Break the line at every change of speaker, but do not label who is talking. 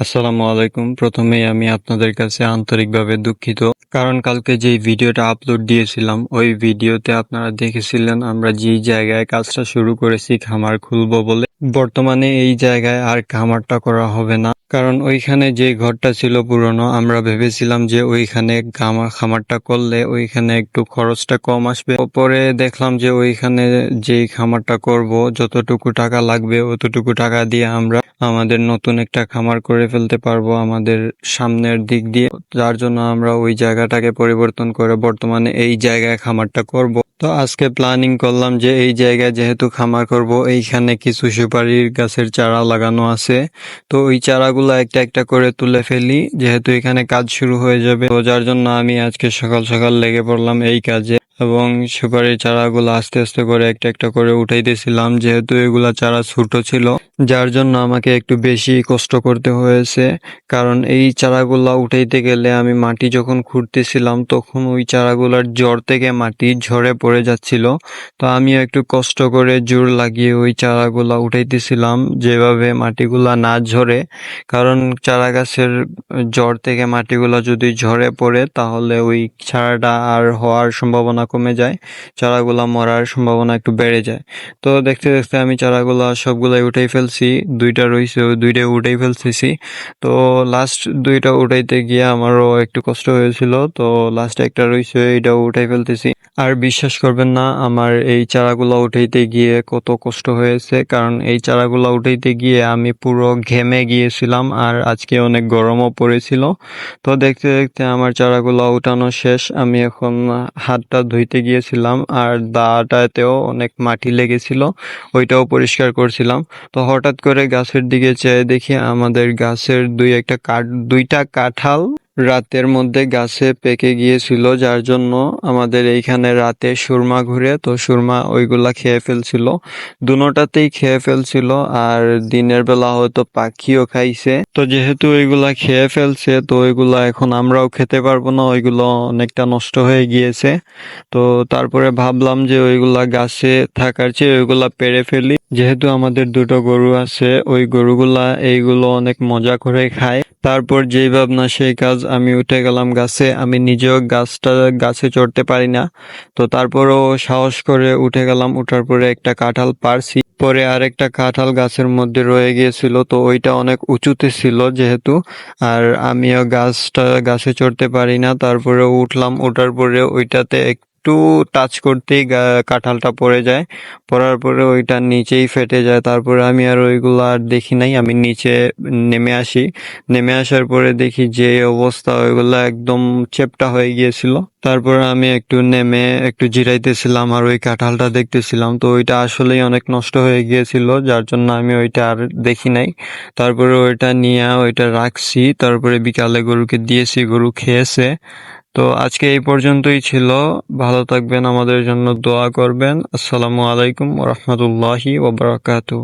আসসালামু আলাইকুম। প্রথমেই আমি আপনাদের কাছে আন্তরিকভাবে দুঃখিত। কারণ কালকে যে ভিডিওটা আপলোড দিয়েছিলাম, ওই ভিডিওতে আপনারা দেখেছিলেন আমরা যেই জায়গায় কাজটা শুরু করেছি খামার খুলবো বলে। বর্তমানে এই জায়গায় আর খামারটা করা হবে না। কারণ ওইখানে যে ঘরটা ছিল পুরনো, আমরা ভেবেছিলাম যে ওইখানে খামার খামারটা করলে ওইখানে একটু খরচটা কম আসবে। পরে দেখলাম যে ওইখানে যেই খামারটা করব, যতটুকু টাকা লাগবে অতটুকু টাকা দিয়ে আমরা আমাদের নতুন একটা খামার করে ফেলতে পারব আমাদের সামনের দিক দিয়ে। যার জন্য আমরা ওই জায়গাটাকে পরিবর্তন করে বর্তমানে এই জায়গায় খামারটা করব। তো আজকে প্ল্যানিং করলাম যে এই জায়গায় যেহেতু খামার করব, এইখানে কিছু সুপারির গাছের চারা লাগানো আছে। তো ওই চারাগুলো একটা একটা করে তুলে ফেলি, যেহেতু এখানে কাজ শুরু হয়ে যাবে। তো যার জন্য আমি আজকে সকাল সকাল লেগে পড়লাম এই কাজে। এবং সুপারির চারাগুলো আস্তে আস্তে করে একটা একটা করে উঠাইতেছিলাম যেহেতু এগুলা চারা ছোট ছিল। যার জন্য আমাকে একটু বেশি কষ্ট করতে হয়েছে, কারণ এই চারাগুলা উঠাইতে গেলে আমি মাটি যখন খুঁড়তেছিলাম, তখন ওই চারাগুলার জড় থেকে মাটি ঝরে পড়ে যাচ্ছিল। তো আমিও একটু কষ্ট করে জোর লাগিয়ে ওই চারাগুলা উঠাইতেছিলাম, যেভাবে মাটিগুলা না ঝরে। কারণ চারা গাছের জড় থেকে মাটিগুলা যদি ঝরে পড়ে, তাহলে ওই চারাটা আর হওয়ার সম্ভাবনা কমে যায়, চারাগুলা মরার সম্ভাবনা একটু বেড়ে যায়। তো দেখতে দেখতে আমি চারাগুলা সবগুলাই উঠাই ফেলছি, দুইটা রয়েছে ওই দুইটা উঠাই ফেলতেছি। তো লাস্ট দুইটা উঠাইতে গিয়ে আমারও একটু কষ্ট হয়েছিল, তো লাস্টে একটা রয়েছে এটাও উঠাই ফেলতেছি। আর বিশ্বাস করবেন না, আমার এই চারাগুলা উঠাইতে গিয়ে কত কষ্ট হয়েছে, কারণ এই চারাগুলা উঠাইতে গিয়ে আমি পুরো ঘেমে গিয়েছিলাম আর আজকে অনেক গরমও পড়েছিল। তো দেখতে দেখতে আমার চারাগুলা উঠানো শেষ, আমি এখন হাতটা ধুইতে গিয়েছিলাম আর দাটাতেও অনেক মাটি লেগেছিল, ওইটাও পরিষ্কার করছিলাম। তো হঠাৎ করে গাছের দিকে চেয়ে দেখি আমাদের গাছের দুই একটা কাঠ, দুইটা কাঁঠাল রাতের মধ্যে গাছে পেকে গিয়েছিল, যার জন্য আমাদের এইখানে রাতে সুরমা ঘুরে, তো সুরমা ওইগুলা খেয়ে ফেলছিল। দুটাতেই খেয়ে ফেলছিল, আর দিনের বেলা হয়তো পাখিও খাইছে। তো যেহেতু ওইগুলা খেয়ে ফেলছে, তো ওইগুলা এখন আমরাও খেতে পারব না, ওইগুলো অনেকটা নষ্ট হয়ে গিয়েছে। তো তারপরে ভাবলাম যে ওইগুলা গাছে থাকার চেয়ে ওইগুলা পেরে ফেলি। যেহেতু আমাদের দুটো গরু আছে, ওই গরুগুলা এইগুলো অনেক মজা করে খায়। তারপর যেই ভাবনা, সেই কাজ আমি উঠে গেলাম গাছে, আমি নিজেও গাছটা গাছে চড়তে পারি না। তো তারপরও সাহস করে উঠে গেলাম, উঠার পরে একটা কাঁঠাল পারছি। পরে আরেকটা কাঁঠাল গাছের মধ্যে রয়ে গিয়েছিল, তো ওইটা অনেক উঁচুতে ছিল যেহেতু। আর আমিও গাছটা, গাছে চড়তে পারি না তারপরে উঠলাম ওঠার পরে ওইটাতে একটু টাচ করতেই কাঁঠালটা পড়ে যায়। পড়ার পরে ওইটা নিচেই ফেটে যায়। তারপরে আমি আর ওইগুলো আর দেখি নাই। আমি নিচে নেমে আসি। নেমে আসার পরে দেখি যে অবস্থা ওইগুলো একদম চেপটা হয়ে গিয়েছিল। তারপরে আমি একটু নেমে একটু জিরাইতেছিলাম আর ওই কাঁঠালটা দেখতেছিলাম। তো ওইটা আসলেই অনেক নষ্ট হয়ে গিয়েছিল, যার জন্য আমি ওইটা আর দেখি নাই। তারপরে ওইটা নিয়ে ওইটা রাখছি। তারপরে বিকালে গরুকে দিয়েছি। গরু খেয়েছে। তো আজকে এই পর্যন্তই ছিল। ভালো থাকবেন, আমাদের জন্য দোয়া করবেন। আসসালামু আলাইকুম রহমতুল্লাহি ওবরাকাতু